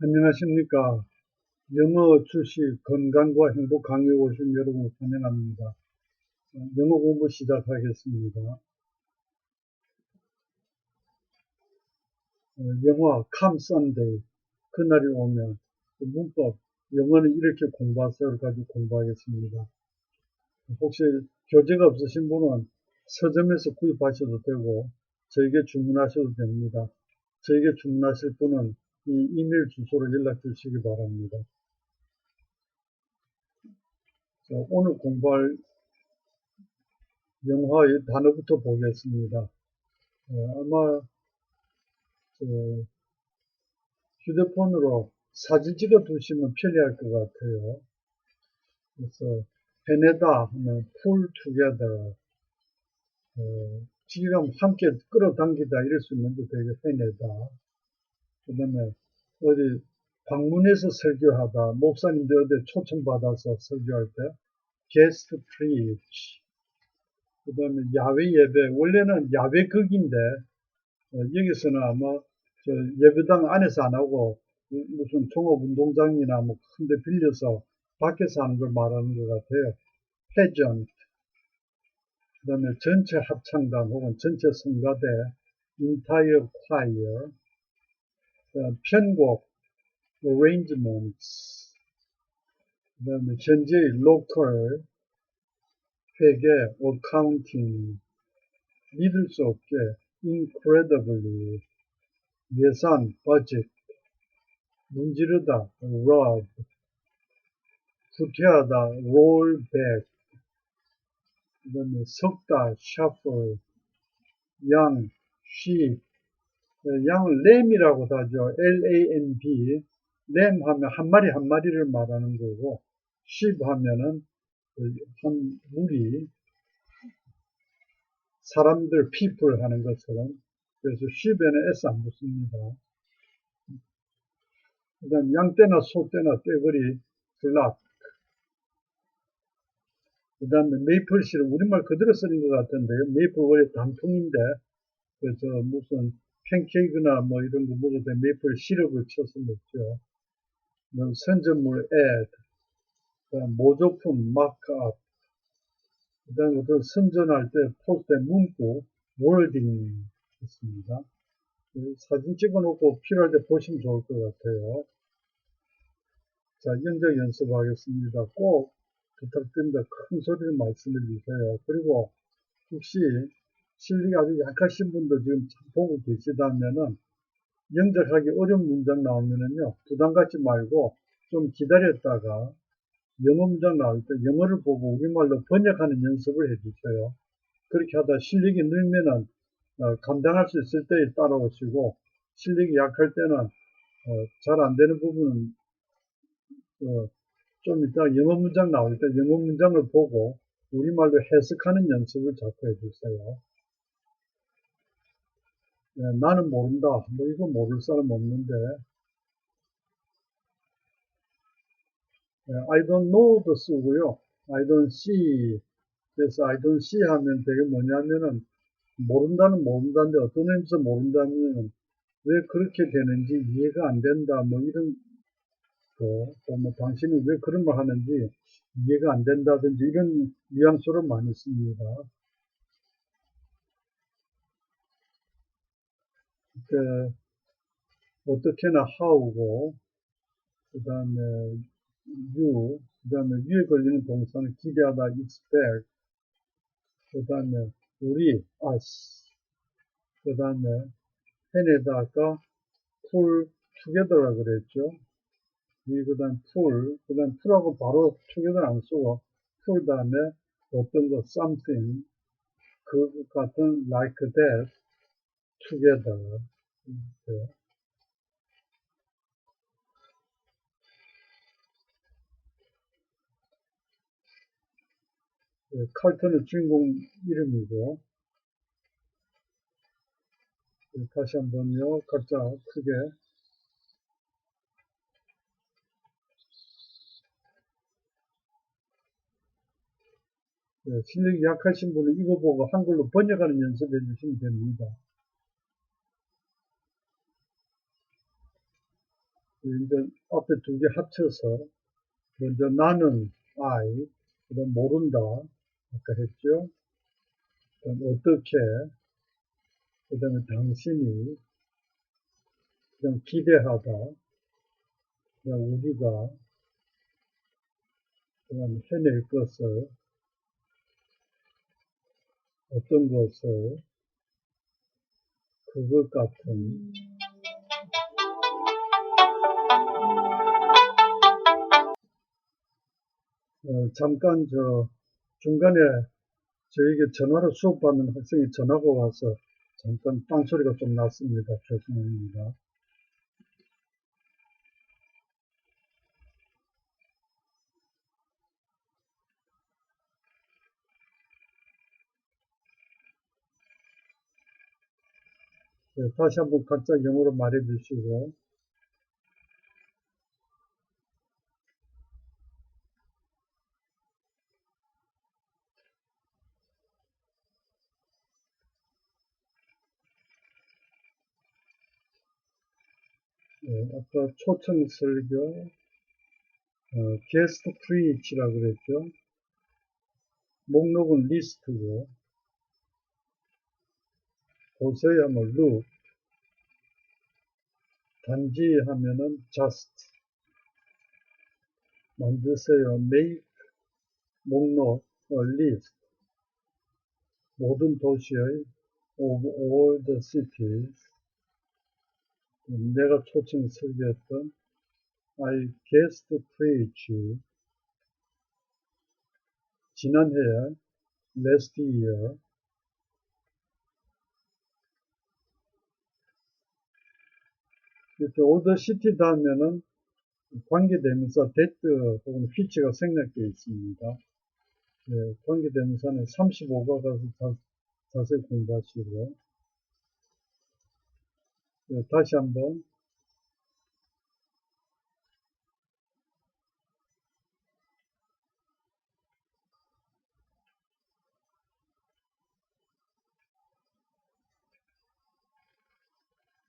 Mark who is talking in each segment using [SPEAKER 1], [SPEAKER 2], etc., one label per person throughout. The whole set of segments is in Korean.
[SPEAKER 1] 안녕하십니까. 영어 주식 건강과 행복 강의 오신 여러분 환영합니다. 영어 공부 시작하겠습니다. 어, 영화 캄 선데이 그날이 오면 그 문법 영어는 이렇게 공부하세요를 가지고 공부하겠습니다. 혹시 교재가 없으신 분은 서점에서 구입하셔도 되고 저에게 주문하셔도 됩니다. 저에게 주문하실 분은 이 이메일 주소로 연락 주시기 바랍니다. 자, 오늘 공부할 영화의 단어부터 보겠습니다. 어, 아마 휴대폰으로 사진 찍어 두시면 편리할 것 같아요. 그래서 해내다 하면 pull together 어, 지금 함께 끌어당기다 이럴 수 있는데 되게 해내다 그 다음에 어디 방문해서 설교하다, 목사님들 어디 초청받아서 설교할 때 guest preach 그 다음에 야외 예배 원래는 야외 극인데 어, 여기서는 아마 예배당 안에서 안 하고 무슨 종업운동장이나 뭐 큰 데 빌려서 밖에서 하는 걸 말하는 것 같아요. 패전. 그 다음에 전체 합창단 혹은 전체 성가대 entire choir 편곡, arrangements, 그 다음에 현재의 local, 회계, accounting, 믿을 수 없게, incredibly, 예산, budget, 문지르다, rob, 후퇴하다, roll back, 그 다음에 석다, shuffle, 양, sheep, 양을 램이라고도 하죠. L-A-M-B. 램 하면 한 마리 한 마리를 말하는 거고, sheep 하면은 한 무리, 사람들, people 하는 것처럼. 그래서 sheep에는 S 안 붙습니다. 그 다음 양떼나 소떼나 떼거리, 블락. 그 다음에 메이플 시럽, 우리말 그대로 쓰는 것 같은데요. 메이플 원래 단풍인데, 그래서 무슨 팬케이크나 뭐 이런 거때 메이플 시럽을 쳐서 먹죠. 선전물 그다음 모조품 markup, 그 다음 어떤 선전할 때 포스트에 문구 wording 있습니다. 사진 찍어놓고 필요할 때 보시면 좋을 것 같아요. 자, 연적 연습하겠습니다. 꼭 부탁드립니다. 큰 소리를 말씀해 주세요. 그리고 혹시 실력이 아주 약하신 분도 지금 보고 계시다면은 영작하기 어려운 문장 나오면은요 부담 갖지 말고 좀 기다렸다가 영어 문장 나올 때 영어를 보고 우리말로 번역하는 연습을 해주세요. 그렇게 하다 실력이 늘면은 어, 감당할 수 있을 때 따라오시고 실력이 약할 때는 어, 잘 안 되는 부분은 어, 좀 이따 영어 문장 나올 때 영어 문장을 보고 우리말로 해석하는 연습을 자꾸 해주세요. 예, 나는 모른다. 뭐 이거 모를 사람 없는데. 예, I don't know도 쓰고요. I don't see. 그래서 I don't see 하면 되게 뭐냐면은 모른다는 모른다인데 어떤 의미에서 모른다면 왜 그렇게 되는지 이해가 안 된다. 뭐 이런 거. 뭐 당신이 왜 그런 말 하는지 이해가 안 된다든지 이런 뉘앙스로 많이 씁니다. 그 어떻게나 how고 그 다음에 you 그 다음에 위에 걸리는 동사는 기대하다 expect 그 다음에 우리 us 그 다음에 해내다 아까 pull together라 그랬죠 그 다음 pull 그 다음 pull하고 바로 together 안 쓰고 pull 다음에 어떤 거 something 그 같은 like that together. 네. 네, 칼턴의 주인공 이름이고 네, 다시 한번요 각자 크게 네, 실력이 약하신 분은 이거 보고 한글로 번역하는 연습해 주시면 됩니다. 이제 앞에 두 개 합쳐서 먼저 나는 I, 그다음 모른다 아까 했죠. 그다음 어떻게, 그다음에 당신이, 그다음 기대하다, 그다음 우리가, 그다음 해낼 것을, 어떤 것을, 그것 같은, 어, 잠깐 저 중간에 저에게 전화로 수업받는 학생이 전화가 와서 잠깐 빵소리가 좀 났습니다. 죄송합니다. 네, 다시 한번 각자 영어로 말해 주시고 네, 아까 초청 설교 어, 게스트 프리치라고 그랬죠. 목록은 리스트고 보세요 하면 look 단지 하면은 just. 만드세요 make 목록 어, list. 모든 도시의 of all the cities 내가 초청 설교했던 I guest preach 지난해 last year. 이렇게 the city 다음에는 관계대명사 that 혹은 which가 생략되어 있습니다. 예, 관계대명사는 35가 가서 자, 자세히 공부하시고 예, 다시 한번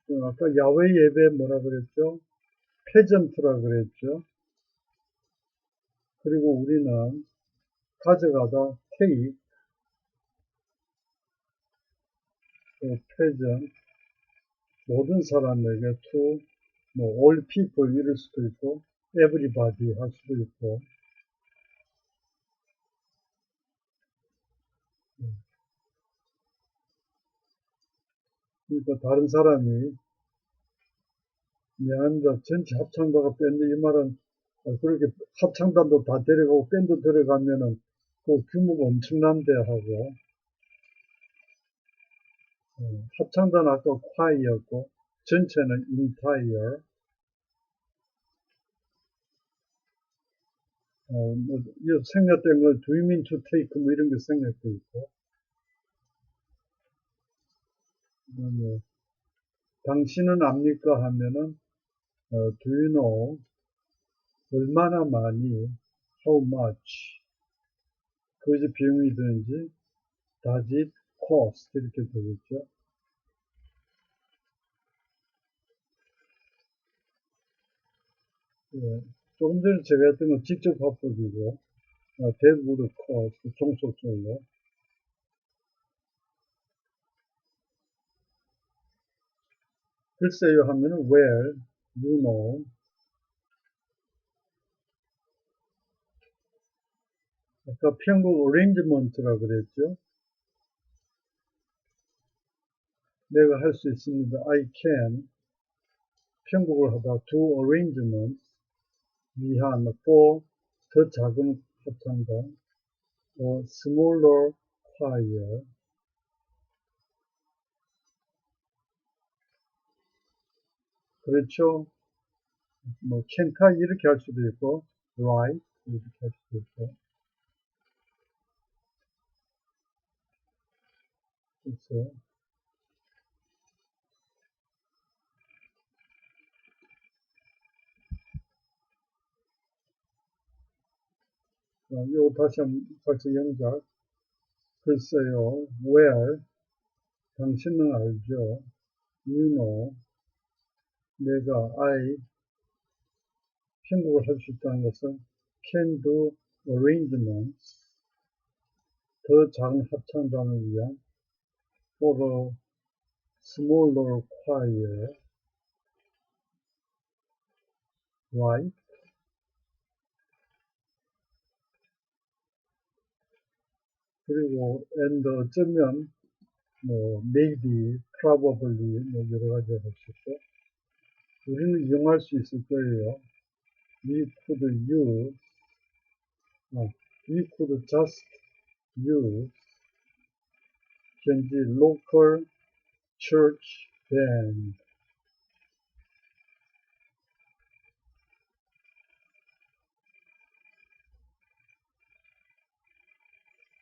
[SPEAKER 1] 어, 아까 야외 예배 뭐라 그랬죠? 페전트라 그랬죠? 그리고 우리는 가져가다 take 또 페전 모든 사람에게 to 뭐 all people 이럴 수도 있고 everybody 할 수도 있고. 그러니까 다른 사람이 미안합니다. 전체 합창단가 밴드 이 말은 어, 그렇게 합창단도 다 데려가고 밴드 들어가면은 그 규모가 엄청난데 하고 어, 합창단 아까 콰이였고 전체는 entire 어, 뭐, 생략된 걸 do you mean to take 뭐 이런 게 생략돼 있고. 그다음에 당신은 압니까 하면은 어, do you know 얼마나 많이 how much 그것이 비용이 드는지 does it cost 이렇게 되겠죠. 예, 조금 전에 제가 했던 건 직접 화법이고 어, that would cost 종속절로 글쎄요 하면은 where, you know 아까 편곡 arrangement라 그랬죠. 내가 할 수 있습니다. I can 편곡을 하다 do arrangements 위한 for 더 작은 합창단 or smaller choir 그렇죠. 뭐 can타 이렇게 할 수도 있고 write 이렇게 할 수도 있고 글쎄요. 요 다시 한 같이 영작. 글쎄요, where 당신은 알죠. you know 내가 I 편곡을 할 수 있다는 것은 can do arrangements 더 작은 합창단을 위한 for a smaller choir right 그리고 and 어쩌면 뭐 maybe, probably 뭐 여러 가지 할 수 있고 우리는 이용할 수 있을 거예요. We could use 아, we could just use 현지 local church band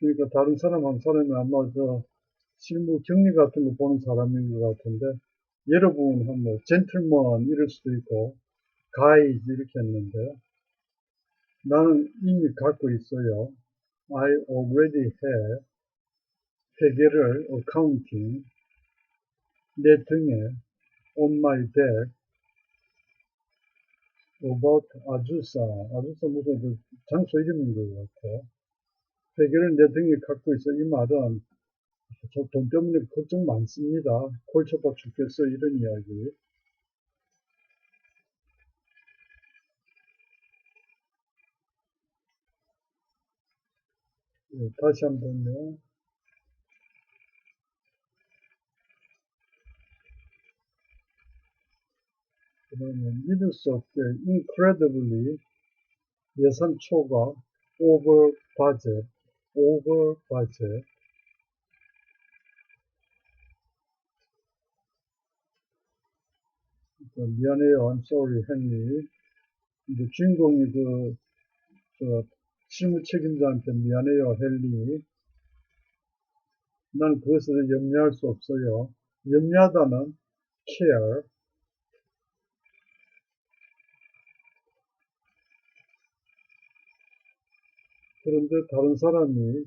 [SPEAKER 1] 그러니까 다른 사람 한 사람이 아마 저 실무 격리 같은 거 보는 사람인 것 같은데 여러분은 뭐 젠틀먼 이럴 수도 있고 가이드 이렇게 했는데 나는 이미 갖고 있어요. I already have 회계를 accounting 내 등에 on my back about 아주사 아주사 무슨 그 장소 이름인 것 같아. 회계를 내 등에 갖고 있어 이 말은 저 돈 때문에 걱정 많습니다. 골쳐봐 죽겠어 이런 이야기. 예, 다시 한 번요. 그러면 믿을 수 없게 incredibly 예산 초과 over budget, over budget 그 미안해요. I'm sorry, henry. 이제 주인공이 그, 저, 실무 책임자한테 미안해요, 헨리. 난 그것을 염려할 수 없어요. 염려하다는 care. 그런데 다른 사람이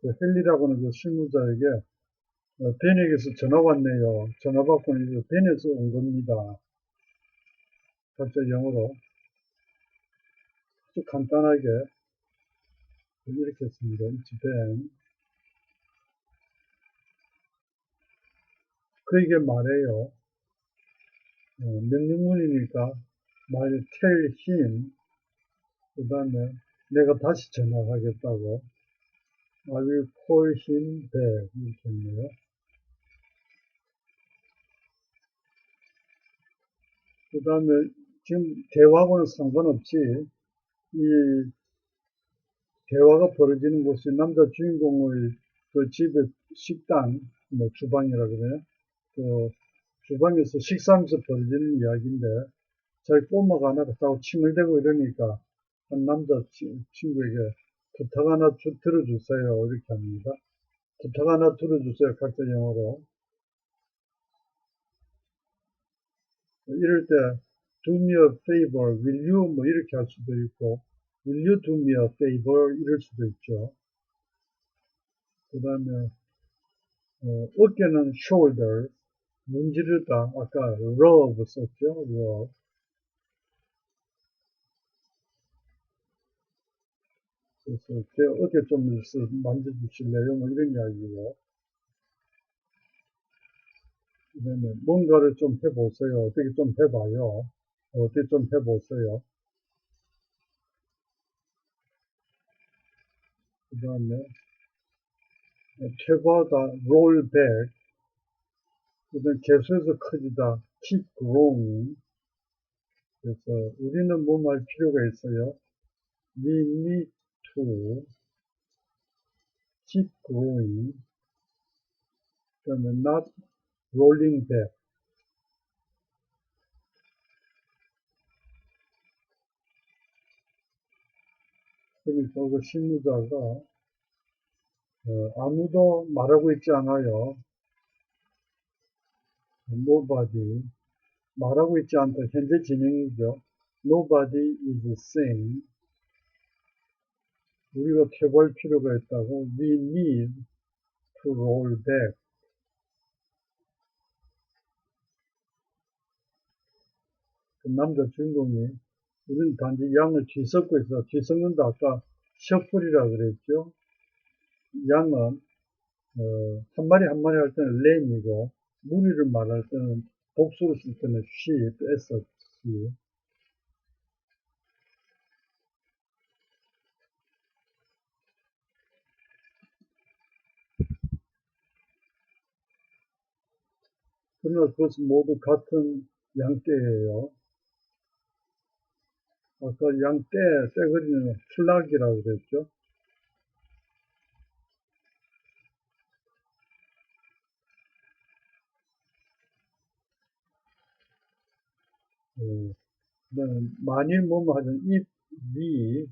[SPEAKER 1] 그 헨리라고 하는 그 실무자에게 어, 벤에게서 전화 왔네요. 전화 받고는 이제 벤에서 온 겁니다. 각자 영어로 아주 간단하게 이렇게 했습니다. Ben. 그에게 말해요. 어, 명령문이니까 말 tell him 그 다음에 내가 다시 전화하겠다고 call him back 이렇게 했네요. 그 다음에 지금 대화하고는 상관없이 이 대화가 벌어지는 곳이 남자 주인공의 그 집의 식당, 뭐 주방이라 그래요. 그 주방에서 식사하면서 벌어지는 이야기인데 자기 꼬마가 하나가 싸고 침을 대고 이러니까 한 남자 친구에게 부탁 하나 주, 들어주세요. 이렇게 합니다. 부탁 하나 들어주세요. 각자 영어로. 이럴 때 do me a favor, will you 뭐 이렇게 할 수도 있고 will you do me a favor 이럴 수도 있죠. 그 다음에 어, 어깨는 shoulder, 문지르다 아까 rub 썼죠. rub. 그래서 제 어깨 좀 만져주실래요? 뭐 이런 이야기고. 그 다음에 뭔가를 좀 해보세요. 어떻게 좀 해봐요. 어떻게 좀 해보세요. 그 다음에 퇴보하다 roll back 그 다음에 계속해서 커지다 keep growing 그래서 우리는 뭐 말 필요가 있어요. we need to keep growing 그 다음에 not rolling back 그러니까 그 실무자가 어, 아무도 말하고 있지 않아요. nobody 말하고 있지 않다. 현재 진행이죠. nobody is saying 우리가 퇴보할 필요가 있다고 we need to roll back 그 남자 주인공이 우리는 단지 양을 뒤섞고 있어. 뒤섞는다 아까 셔플이라 그랬죠. 양은 어, 한 마리 한 마리 할 때는 램이고 무리를 말할 때는 복수를 쓸 때는 sheep, s, c. 그러나 그것은 모두 같은 양떼예요. 아까 양떼, 떼거리는 플락이라고 그랬죠. 어, 그다음에 만일 뭐뭐 하든 if we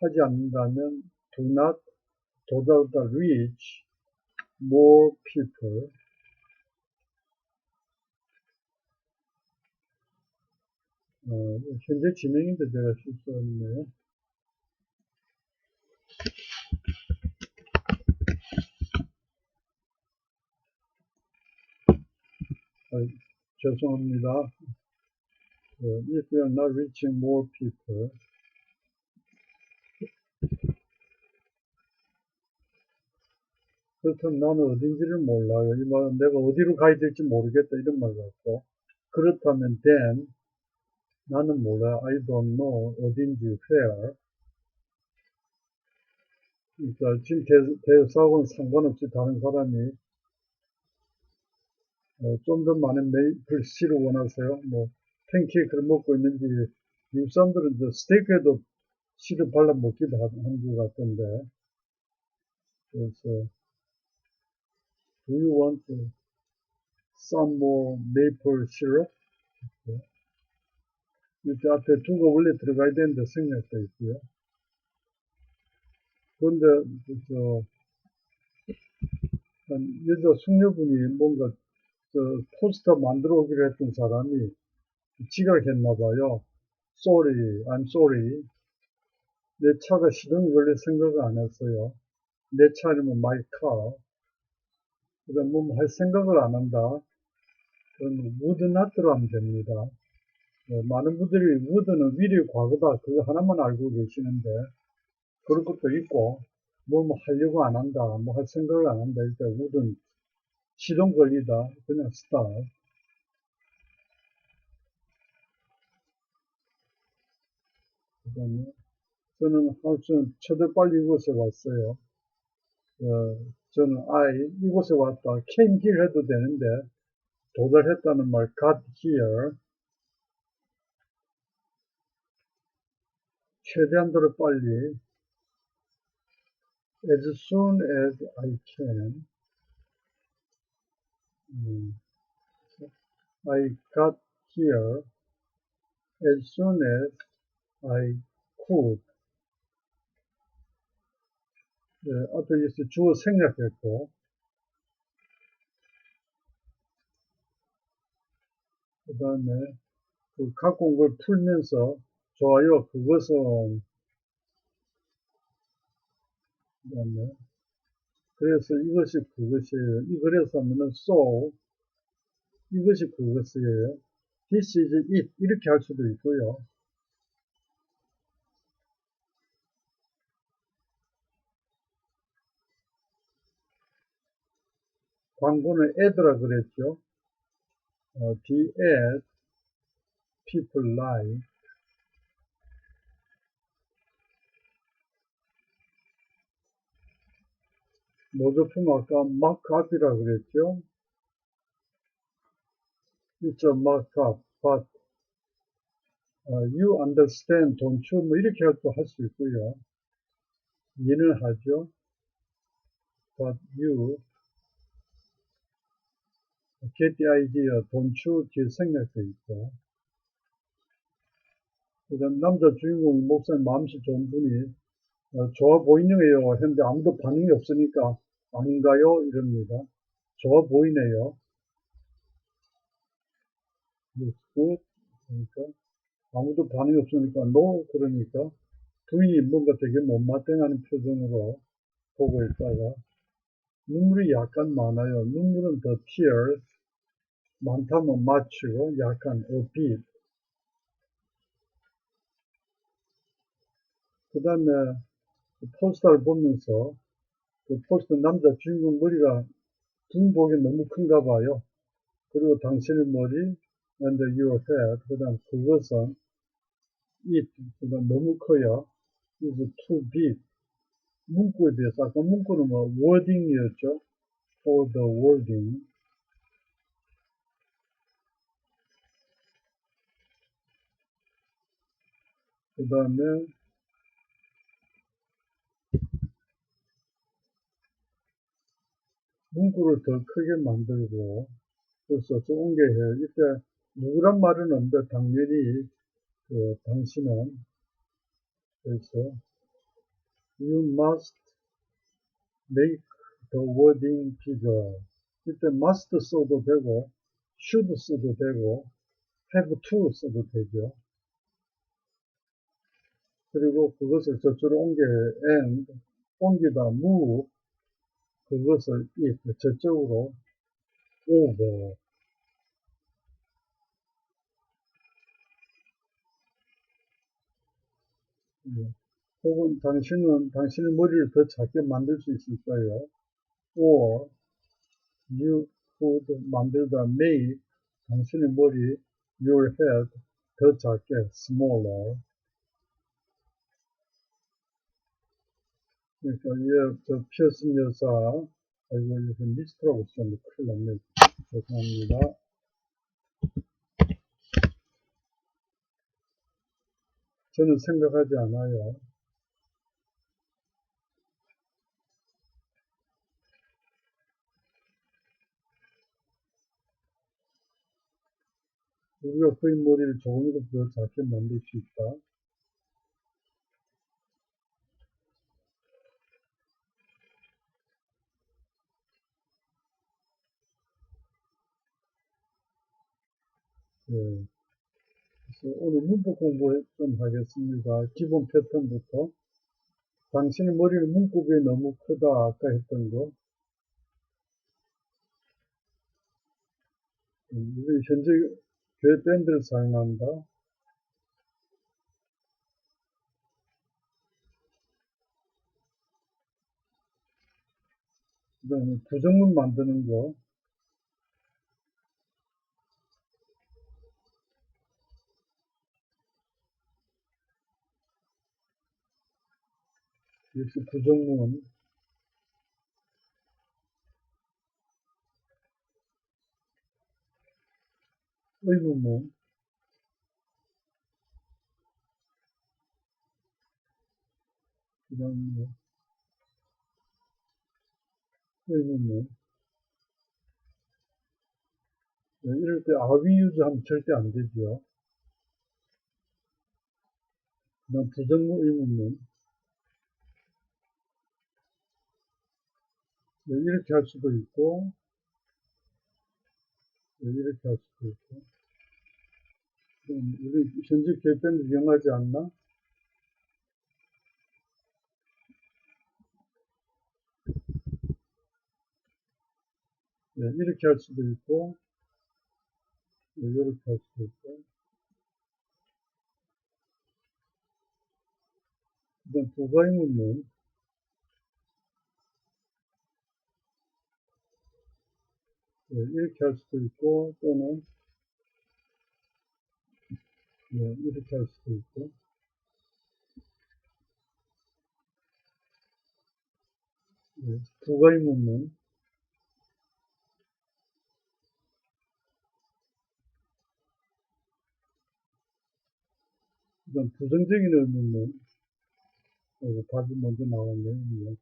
[SPEAKER 1] 하지 않는다면 do not 도달다 reach more people 어, 현재 진행인데 제가 실수했네요. 아, 죄송합니다. 어, if we are not reaching more people, 그렇다면 나는 어딘지를 몰라요. 이 말은 내가 어디로 가야 될지 모르겠다 이런 말 같고 그렇다면 then 나는 몰라. I don't know. 어딘지 where 그러니까 지금 대사하고는 상관없이 다른 사람이 어, 좀 더 많은 메이플 씨를 원하세요. 뭐 팬케이크를 먹고 있는지. 미국 사람들은 저 스테이크에도 씨를 발라 먹기도 하는 것 같던데. 그래서 Do you want some more maple syrup? 이렇게 앞에 두가 원래 들어가야 되는데 생략되어 있고요. 그런데 저 여자 숙녀분이 뭔가 저 포스터 만들어 오기로 했던 사람이 지각했나 봐요. Sorry, I'm sorry. 내 차가 시동이 걸릴 생각을 안 했어요. 내차 이름은 my car. 그다음 뭐할 생각을 안 한다. 그럼 would not로 하면 됩니다. 어, 많은 분들이 would는 미래 과거다. 그거 하나만 알고 계시는데 그런 것도 있고 뭐, 뭐 하려고 안 한다. 뭐 할 생각을 안 한다. 일단 would는 시동 걸리다. 그냥 start. 그 다음에 저는 하여튼 최대 빨리 이곳에 왔어요. 어, 저는 I 이곳에 왔다. came here 해도 되는데 도달했다는 말 got here 최대한도로 빨리 as soon as I can 음, I got here as soon as I could 네, 앞에 있어 주어 생략했고 그 다음에 그 갖고 온 걸 풀면서 좋아요. 그것은 그 다음에 그래서 이것이 그것이에요. 이 그래서 하면은 so 이것이 그것이에요. this is it. 이렇게 할 수도 있고요. 광고는 add라 그랬죠. 어, the ad people like 모조품 아까 markup이라 그랬죠. 있죠 markup, but uh, you understand, don't you? 뭐 이렇게 할수 있고요. 이해는 하죠. but you get the idea, don't you? 뒤에 생략돼 있고. 그 다음 남자 주인공 목사님 마음씨 좋은 분이 어, 좋아 보이네요 했는데 아무도 반응이 없으니까 아닌가요? 이럽니다. 좋아 보이네요. good. 그러니까 아무도 반응이 없으니까 no 그러니까 부인이 뭔가 되게 못마땅한 표정으로 보고 있다가 눈물이 약간 많아요. 눈물은 더 tears 많다면 맞추고 약간 a bit 그 다음에 포스터를 보면서 그 포스터 남자 주인공 머리가 둥복이 너무 큰가 봐요. 그리고 당신의 머리 and your head 그 다음 그것은 it 그 다음 너무 커요. is too big 문구에 비해서 아까 문구는 뭐 wording이었죠. for the wording 그 다음에 문구를 더 크게 만들고 그래서 좋은 게 해요. 이때 누구란 말은 없는데 당연히 그 당신은 그래서 you must make the wording bigger 이때 must 써도 되고 should 써도 되고 have to 써도 되죠. 그리고 그것을 저쪽으로 옮겨 and 옮기다 move 그것을 it 저쪽으로 over 예. 혹은 당신은 당신의 머리를 더 작게 만들 수 있을까요? or you could 만들다 make 당신의 머리 your head 더 작게 smaller 그러니까 얘, 저 피어슨 여사 아이고 여기서 미스터라고 썼는데 큰일 났네. 죄송합니다. 저는 생각하지 않아요. 우리가 그의 머리를 조금이라도 더 작게 만들 수 있다 예. 그래서 오늘 문법 공부 좀 하겠습니다. 기본 패턴부터. 당신의 머리는 문구에 너무 크다. 아까 했던 거. 음, 우리 현재 교회 밴드를 사용한다. 그 다음에 부정문 만드는 거. 역시 부정문. 의문문. 그 다음에 의문문. 네, 이럴 때 아위 유즈 하면 절대 안 되죠. 그 다음 부정문 의문문. 이렇게 할 수도 있고, 네, 이렇게 할 수도 있고. 우리 현재 결변을 이용하지 않나? 네, 이렇게 할 수도 있고, 네, 이렇게 할 수도 있고. 그 다음 부가의 문문. 이렇게 할 수도 있고, 또는, 네, 이렇게 할 수도 있고. 네, 부가의 문문. 부정적인 의문문. 어, 답이 먼저 나왔네요.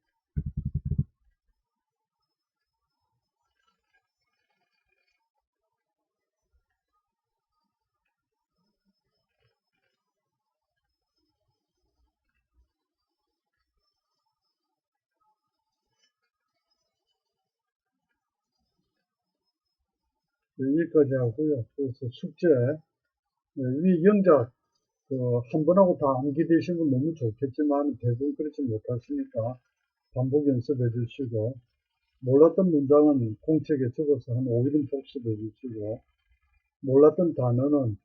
[SPEAKER 1] 여기까지 하고요. 그래서 숙제, 네, 위 영작, 그, 한 번하고 다 암기 되신 분 너무 좋겠지만 대부분 그렇지 못하시니까 반복 연습해 주시고, 몰랐던 문장은 공책에 적어서 한 5일은 복습해 주시고, 몰랐던 단어는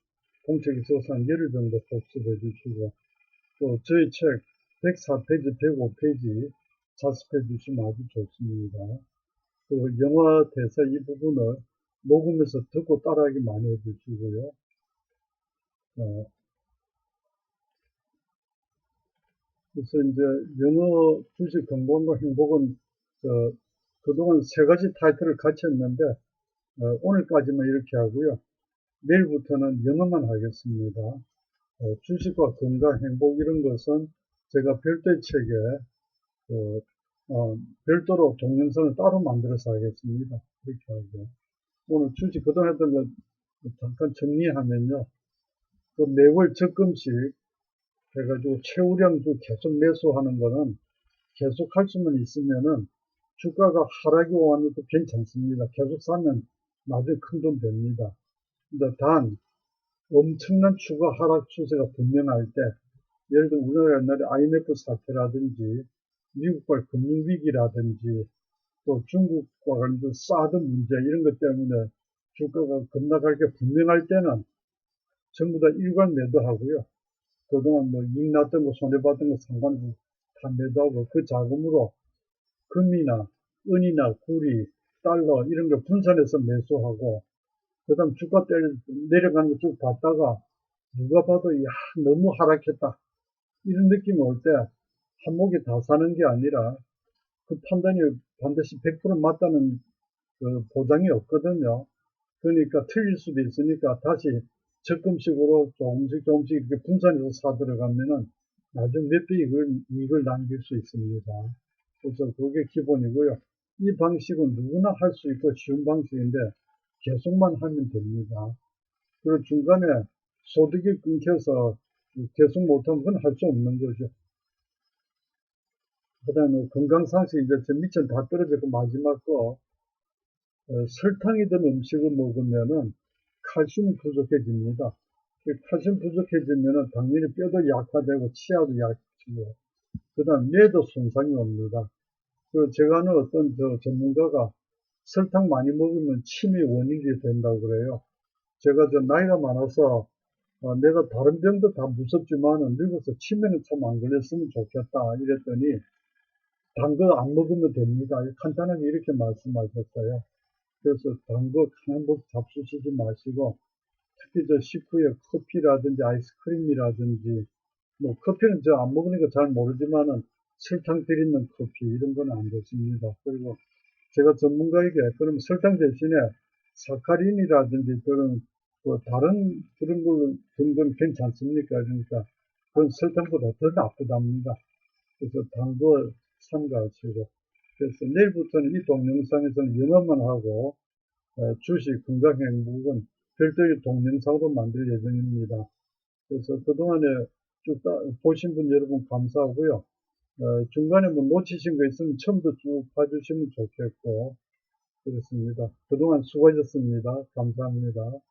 [SPEAKER 1] 공책에 적어서 한 열흘 정도 복습해 주시고, 또 저희 책, 104페이지, 105페이지 자습해 주시면 아주 좋습니다. 그리고 영화 대사 이 부분을 녹음해서 듣고 따라하기 많이 해주시고요. 어, 그래서 이제 영어 주식 근본과 행복은 저 그동안 세 가지 타이틀을 같이 했는데 어, 오늘까지만 이렇게 하고요. 내일부터는 영어만 하겠습니다. 어, 주식과 건강, 행복 이런 것은 제가 별도의 책에 어, 어, 별도로 동영상을 따로 만들어서 하겠습니다. 그렇게 하고 오늘 주식 그동안 했던 거 잠깐 정리하면요. 그 매월 적금씩 해가지고 최우량주 계속 매수하는 거는 계속 할 수만 있으면은 주가가 하락이 오는 것도 괜찮습니다. 계속 사면 나중에 큰 돈 됩니다. 근데 단 엄청난 추가 하락 추세가 분명할 때 예를 들어 우리나라 옛날에 IMF 사태라든지 미국발 금융위기라든지 또 중국과 관련된 사드 문제 이런 것 때문에 주가가 급락할 게 분명할 때는 전부 다 일괄 매도하고요. 그동안 뭐 이익 났던 거 손해봤던 거 상관없이 다 매도하고 그 자금으로 금이나 은이나 구리, 달러 이런 거 분산해서 매수하고 그 다음 주가 내려가는 거 쭉 봤다가 누가 봐도 야 너무 하락했다 이런 느낌이 올 때 한목에 다 사는 게 아니라 그 판단이 반드시 100% 맞다는 그 보장이 없거든요. 그러니까 틀릴 수도 있으니까 다시 적금식으로 조금씩 조금씩 이렇게 분산해서 사 들어가면은 나중 몇 배 이익을, 이익을 남길 수 있습니다. 그래서 그게 기본이고요. 이 방식은 누구나 할 수 있고 쉬운 방식인데 계속만 하면 됩니다. 그리고 중간에 소득이 끊겨서 계속 못하면 그건 할 수 없는 거죠. 그 다음에 건강상식 이제 저 밑은 다 떨어졌고 마지막 거 어, 설탕이 든 음식을 먹으면은 칼슘이 부족해집니다. 칼슘 부족해지면은 당연히 뼈도 약화되고 치아도 약해지고 그 다음 뇌도 손상이 옵니다. 그 제가 아는 어떤 저 전문가가 설탕 많이 먹으면 치매 원인이 된다고 그래요. 제가 저 나이가 많아서 어, 내가 다른 병도 다 무섭지만 늙어서 치매는 참 안 걸렸으면 좋겠다 이랬더니 단 거 안 먹으면 됩니다. 간단하게 이렇게 말씀하셨어요. 그래서 단거 한번 잡수시지 마시고 특히 저 식후에 커피라든지 아이스크림이라든지 뭐 커피는 저 안 먹으니까 잘 모르지만은 설탕 들있는 커피 이런 건 안 좋습니다. 그리고 제가 전문가에게 그럼 설탕 대신에 사카린이라든지 그런 그 다른 그런 걸 정도는 괜찮습니까? 그러니까 그건 설탕보다 더 나쁘답니다. 그래서 단거 삼가하시고 그래서 내일부터는 이 동영상에서는 영어만 하고 어, 주식 건강 행복은 별도의 동영상으로 만들 예정입니다. 그래서 그동안에 쭉 보신 분 여러분 감사하고요. 어, 중간에 뭐 놓치신 거 있으면 처음부터 쭉 봐주시면 좋겠고 그렇습니다. 그동안 수고하셨습니다. 감사합니다.